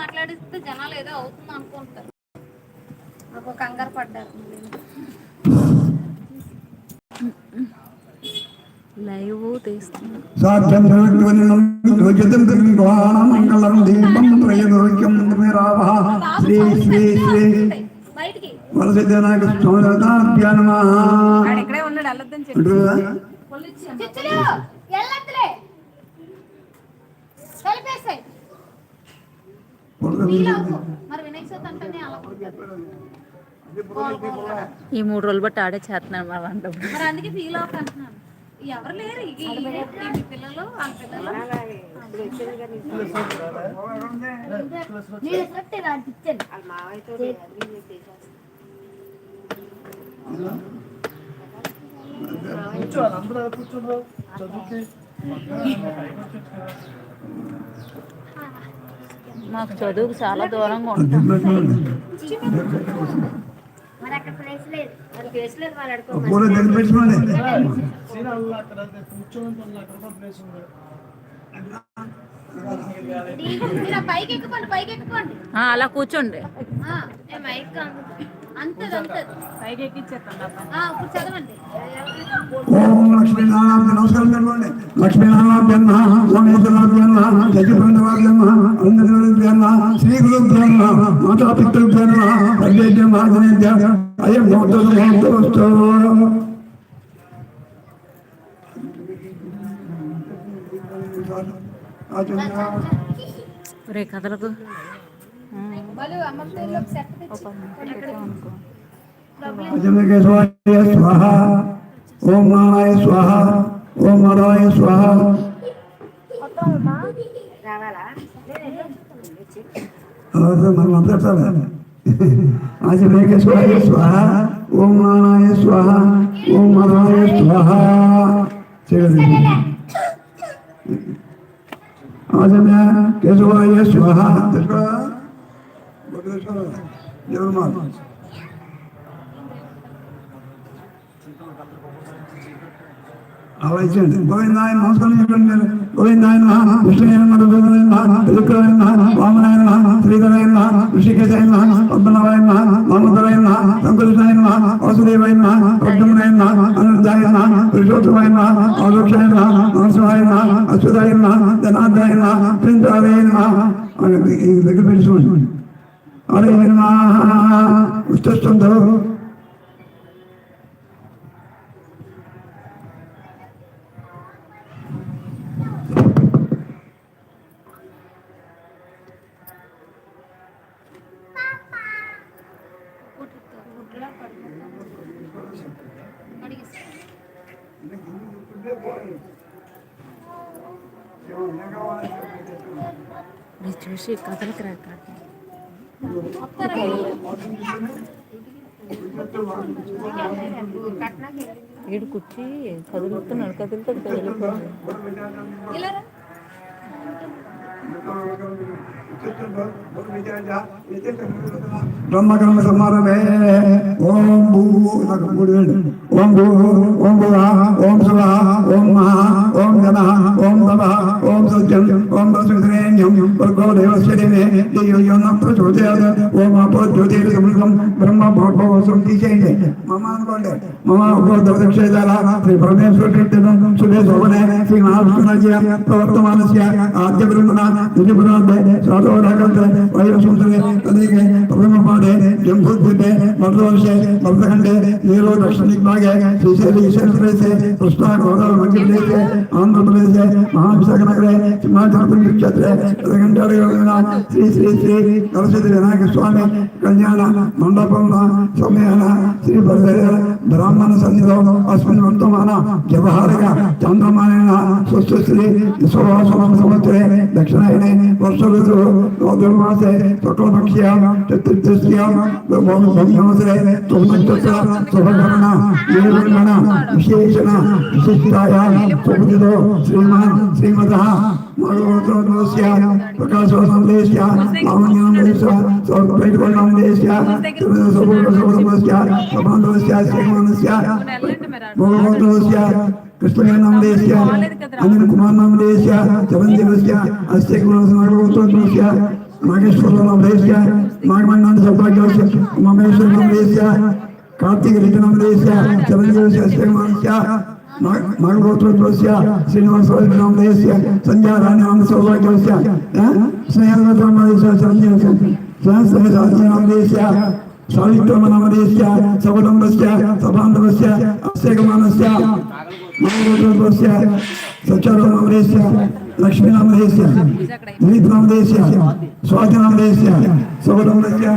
మాట్లాడిస్తే జనాలు ఏదో అవుతుంది అనుకుంటారు నాకు కంగారు పడ్డారు లైవ్ ఈ మూడు రోజులు బట్టి ఆడే చేస్తున్నాను మా వంట ఫీల్ ఎవరు లేరు పిల్లలు కూర్చోవాలి అందరూ చదువుకి మాకు చదువుకు చాలా దూరంగా ఉంటుంది అలా కూర్చోండి లక్ష్మీనారాయణ జగన్ అందరి മാതാപിതൃഭ്യർമ്മ വല്യമാകുന്ന അയം മോദോസ്തോ ఒరే కథలకు స్వాహ ఓం మాయ స్వాహ ఓం మరాయ స్వాహ రావాలా और तो मन आज मैं स्वाहा स्वाहा ओम नारायण स्वाहा ओम नारायण स्वाहा आज मैं के स्वाहा स्वाहा जरूर मान അവശേഷം ഗോവിന്ദായ മോസളിയകണ്ഠൻ ഗോവിന്ദായ നമഃ വിഷ്ണുവേ നമഃ ഗോവിന്ദായ നമഃ തിരുക്കവേ നമഃ വാമനായ നമഃ ശ്രീധരായ നമഃ ഋഷികേശായ നമഃ പത്മനാഭായ നമഃ മമതരായ നമഃ സങ്കുലിതായ നമഃ വാസുദേവായ നമഃ പത്മനായ നമഃ അനന്തായ നമഃ പുരുഷോത്തമായ നമഃ അവദക്ഷായ നമഃ മനസ്സായ നമഃ അശ്വതായ നമഃ ജനാർദ്ദായ നമഃ പ്രിന്ദാവേ നമഃ അങ്ങനെ ഇതൊക്കെ പരിശോധിച്ചു അവിടെ ഉത്തസ്വന്തവും మనిషి కథలకు क्रैक వీడు కుర్చీ కదులుతున్నాడు కదులుతాడు కదులుతున్నాడు ब्रह्मकर्म समारभे ओम भू ओम भू ओम भुवा ओम सुवा ओम महा ओम जना ओम सभा ओम सज्जन ओम वसुधरेण्यं भर्गो देवस्य दिने देयो यो न प्रचोदयात् ओम अपो ज्योतिर्समृतं ब्रह्म भवो वसुन्ति चैने मम अनुकोण्डे मम उभो दक्षेदाला श्री परमेश्वर कृत्यं सुभे शोभने श्री महाविष्णुनस्य प्रवर्तमानस्य आद्य ब्रह्मणा तुझे भगवान दे साधु और आकंत है वही सूत्र है तदेक है प्रथम पाठ दे जमभूत पिंड दे मतलब है मर्दखंड है ये लोग दक्षिणिक भाग है श्रीशैली ईश्वर प्रदेश है कृष्णा गौरव मध्य प्रदेश है आंध्र प्रदेश है महाविशाखनगर है हिमाचल प्रदेश क्षेत्र है रघंटाड़ श्री श्री श्री सरस्वती विनायक स्वामी कल्याण मंडपम सम्मेलन श्री ब्राह्मण सन्निधौ अस्मिन् वर्तमान श्री चंद्रमानेन स्वस्वश्री स्वभाव समत्रे दक्षिणायन സ്വാമി വർഷവസോ ധർമാസേ സ്വക്ലപക്ഷ്യാം ചതുർദശ്യാം സംയമസേ തൊണ്ണൂറ്റത്ര സ്വഭകരണ ഏകർമ്മണ വിശേഷണ भगवतोन्मस्य प्रकाशोसंदेश्य भावन्यामेश्य स्वपैठवनामदेश्य सुबोधसौरमस्य समाधोस्य श्रीमानस्य भगवतोस्य कृष्णनामदेश्य अनिल कुमारनामदेश्य चवन्देवस्य अस्य गुणसमर्गोत्तोन्मस्य नागेश्वरनामदेश्य नागमण्डान सौभाग्यस्य ममेश्वरनामदेश्य कार्तिक ऋतनामदेश्य चवन्देवस्य श्रीमानस्य മംഗോത്രസ്യ ശ്രീനിവാസോദ്ദേശ സഞ്ചാരാനാം സൗഭാഗ്യസ്യ സ്നേഹതമദേശ സഞ്ചാരാജ്യനാമദേശ സാവിത്രമനാമദേശ സൗരംഭസ്യ സഭാന്തവസ്യ അസ്യകമാനസ്യ മംഗോത്രസ്യ സച്ചാരനാമദേശ ലക്ഷ്മിനാമദേശ ദിലീപ്നാമദേശ സ്വാതിനാമദേശ സൗരംഭസ്യ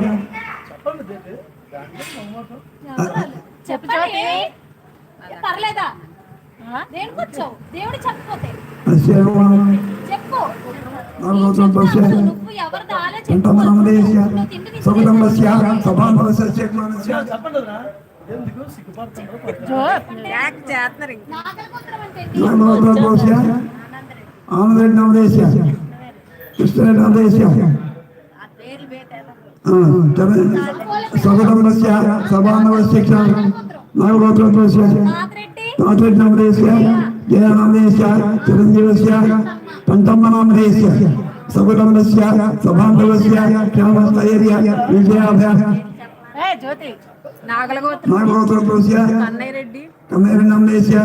చెప్పలేదు పర్లేదా దేనికి వచ్చావు దేవుడు చెప్పపోతే చెప్పు నువ్వు ఎవరిది ఆలోచించు సుగతంబస్య సభాంబస్య చెక్మానస్య చెప్పండిరా ఎందుకు ఆంధ్రరెడ్డి నవదేశ కృష్ణరెడ్డి నవదేశ స్వగతం సభానవ శిక్ష నాగోత్రం రామచంద్రమరేశ్య జయరామేశ్య చిరంజీవస్య పంచమ్మనామరేశ్య సగుణమనస్య సభాంధవస్య క్షేమస్థైర్య విజయాభ్య నాగలగోత్రస్య కన్నయ్యరెడ్డి కన్నయ్యరెడ్డి నమ్మేశ్య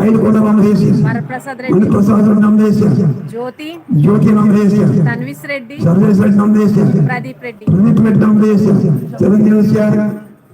పైడికొండ నమ్మేశ్య వరప్రసాద్ రెడ్డి వరప్రసాద్ రెడ్డి నమ్మేశ్య జ్యోతి జ్యోతి నమ్మేశ్య తన్విస్ రెడ్డి సర్వేశ్వర్ నమ్మేశ్య ప్రదీప్ రెడ్డి ప్రదీప్ రెడ్డి నమ్మేశ్య చిరంజీవస్య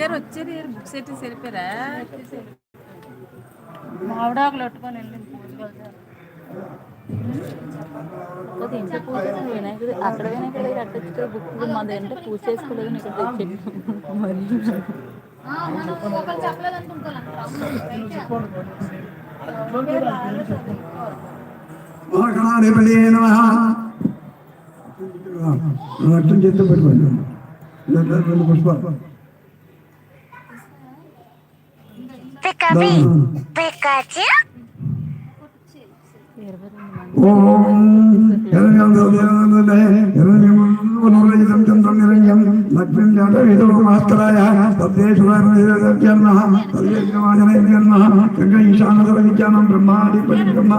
గారు వచ్చేది బుక్స్ ఎట్టి సరిపోయారా మావిడాకులు పట్టుకొని వెళ్ళింది పూజ ఇంట్లో పూజ వినాయకుడు అక్కడ వినాయకుడు దగ్గర అట్టొచ్చు బుక్ మాది అంటే పూజ రవి పికాచు ఓం लक्ष्मीडाटविदोकमास्तरायः तद्देशुराजनः तद्देशमाजनैर्जन्मः गङ्गईशानसरविद्यानं ब्रह्मादिपरिब्रह्म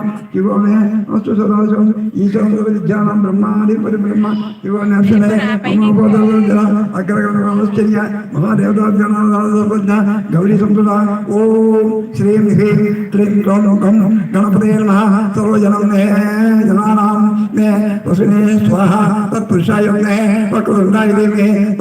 अस्तु सदोषो ईशानसरविद्यानं ब्रह्मादिपरिब्रह्म इवो नर्शने अमोपोदर्जन अग्रगमनश्चर्य महादेवताजनादासप्रज्ञा गौरी ॐ श्रीं ह्रीं क्लीं क्लोलोकं गणपते नमः सर्वजनं मे जनानां मे स्वाहा तत्पुरुषाय मे प्रकृताय मे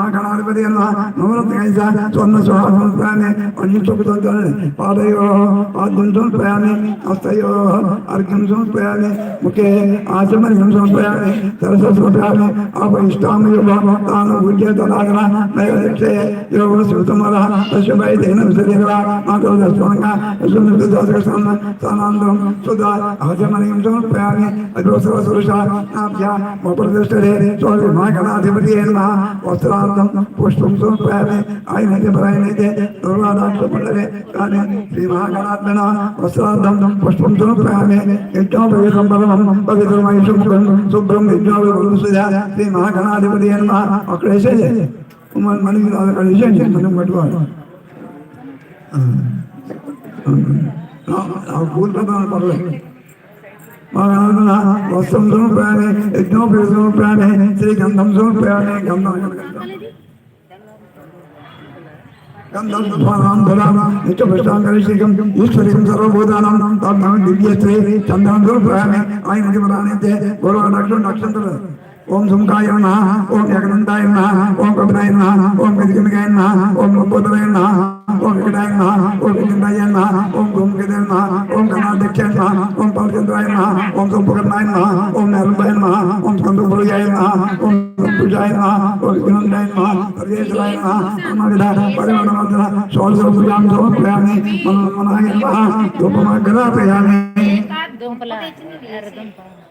ആ കടാധിപതി എന്ന നൂറത്ത് കഴിച്ച സ്വന്തം സുഹാസനസ്ഥാനെ ഒന്നിച്ചുകൊണ്ടാണ് പാതയോ ആദ്യം പ്രയാണി അവസ്ഥയോ അർഘം സംസ്പയാണി മുഖേ ആശ്രമം സംസ്പയാണി സരസ്വസ്വപ്യാണി അപരിഷ്ടാമയോ താന് ഊർജ്ജ തടാകണ നയരക്ഷയെ യോഗ ശ്രുതമത പശുമായി ദൈനം വിശദീകര മാതൃ ദർശനങ്ങ ദോഷകൃഷ്ണ സ്ഥാനാന്തരം സുധാ ആശ്രമം സംസ്പയാണി അജോത്സവ സുരക്ഷ ആഭ്യ ഉപപ്രതിഷ്ഠരെ സ്വാമി മഹാഗണാധിപതി എന്ന വസ്ത്രാന്തം പുഷ്പം സമർപ്പയാമി ആയിനൊക്കെ പറയുന്നത് ദുർവാദാക്ഷപുള്ളരെ കാരണം ശ്രീ മഹാഗണാത്മന വസ്ത്രാന്തം പുഷ്പം സമർപ്പയാമി യജ്ഞോപയ സംഭവം പവിത്രമായി ശുഭ്രം ശുഭ്രം യജ്ഞോപയ ശ്രീ മഹാഗണാധിപതിയന്മാ മക്കളേശേ മനസ്സിൽ അത് കഴിച്ചു മനം കട്ടുവാണ് കൂടുതലാണ് പറഞ്ഞത് महाराणा वस्त्रम सौ रुपया में इतनों पे सौ रुपया में श्री गंधम सौ रुपया में गंधम गंधम स्वाम धराम नित्य प्रशांत करे श्री गम ईश्वरीम सर्वभूतानाम तब दिव्य श्री चंद्रम सौ रुपया में आई मुझे बताने थे बोलो नक्षत्र नक्षत्र ओम झुमकाय नमः ओम जगदंताय नमः ओम कपिलाय नमः ओम गजगमगाय नमः ओम लंबोदराय नमः ओम विकटाय नमः ओम विचिंताय नमः ओम धूमकेतुय नमः ओम कनाध्यक्षाय नमः ओम पालचंद्राय नमः ओम संपूर्णाय नमः ओम नरुदाय नमः ओम संतुपुराय नमः ओम पूजाय नमः ओम विनंदाय नमः प्रदेशलाय नमः अनगदा परमनमदा सोल सोल सुजाम जो प्रयामे मनमनाय नमः धूपमा ग्रह प्रयामे धूपला धूपला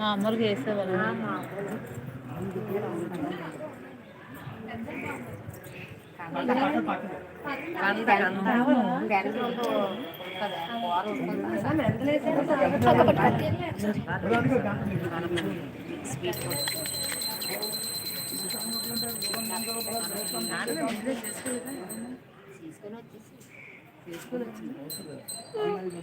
మామూలుగా వేసేవాళ్ళు తీసుకొని వచ్చేసి తీసుకొని వచ్చింది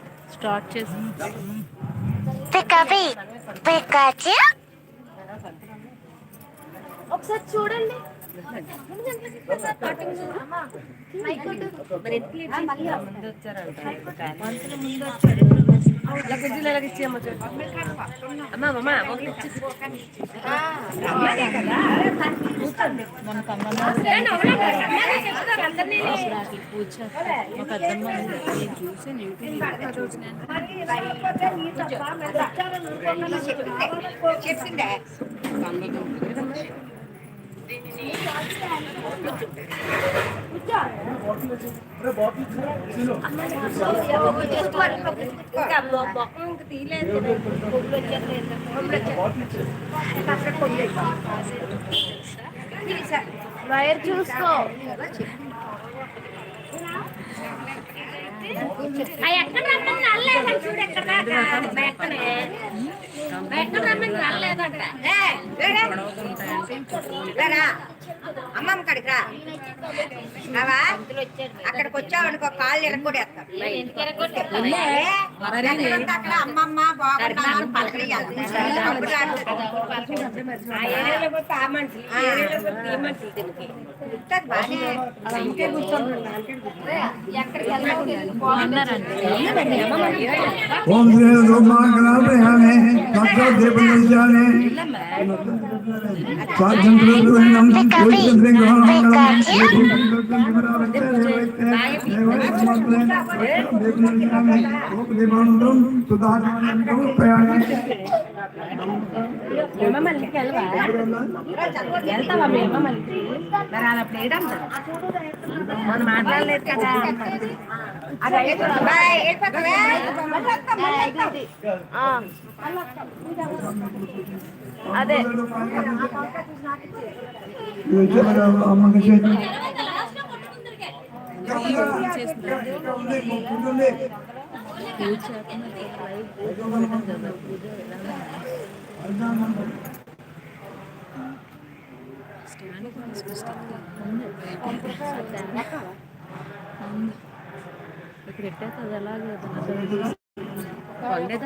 स्टार्ट చేద్దాం కకవే కకచే ఒకసారి చూడండి ఒక్క నిమిషం గంటకి స్టార్టింగ్ మైక్ తో వెనక్కి వెళ్లి ముందు వచ్చారు అంటే ముందు వచ్చారు లగేజీలో లగేజ్ అమ్మా అమ్మ చెప్పిందే తీయలేదు వైర్ చూసుకో ఎక్కడ రమ్మని నల్లేదంట చూడు ఎక్కడ బెక్కనే రమ్మని నల్లేదంట అమ్మం కడుక అవా అక్కడకొచ్చారు అక్కడకొచ్చావు కాలు నిరకొడిస్తావు ఎందుకు నిరకొడిస్తావు అన్నా అక్కడ అమ్మమ్మ బావగారు పక్కడేయండి ఆ ఏరిలో కొంత ఆ మనిషి ఏరిలో కొంత తీమంచి తిరికి తగ్గ బానే అంకే గుంటన్న అంటే ఎక్కడికి వెళ్పోతున్నారంట అమ్మమ్మ ఓం రే మాంగలాయనే డాక్టర్ దేవుడికి జారునే వెళ్తావా మీ అమ్మ మళ్ళీ మరి అలా ప్లేయడం మనం మాట్లాడలేదు కదా అది అదే అమ్మకి చేతి ఇక్కడ ఎట్టేస్తుంది అలాగే అక్కడ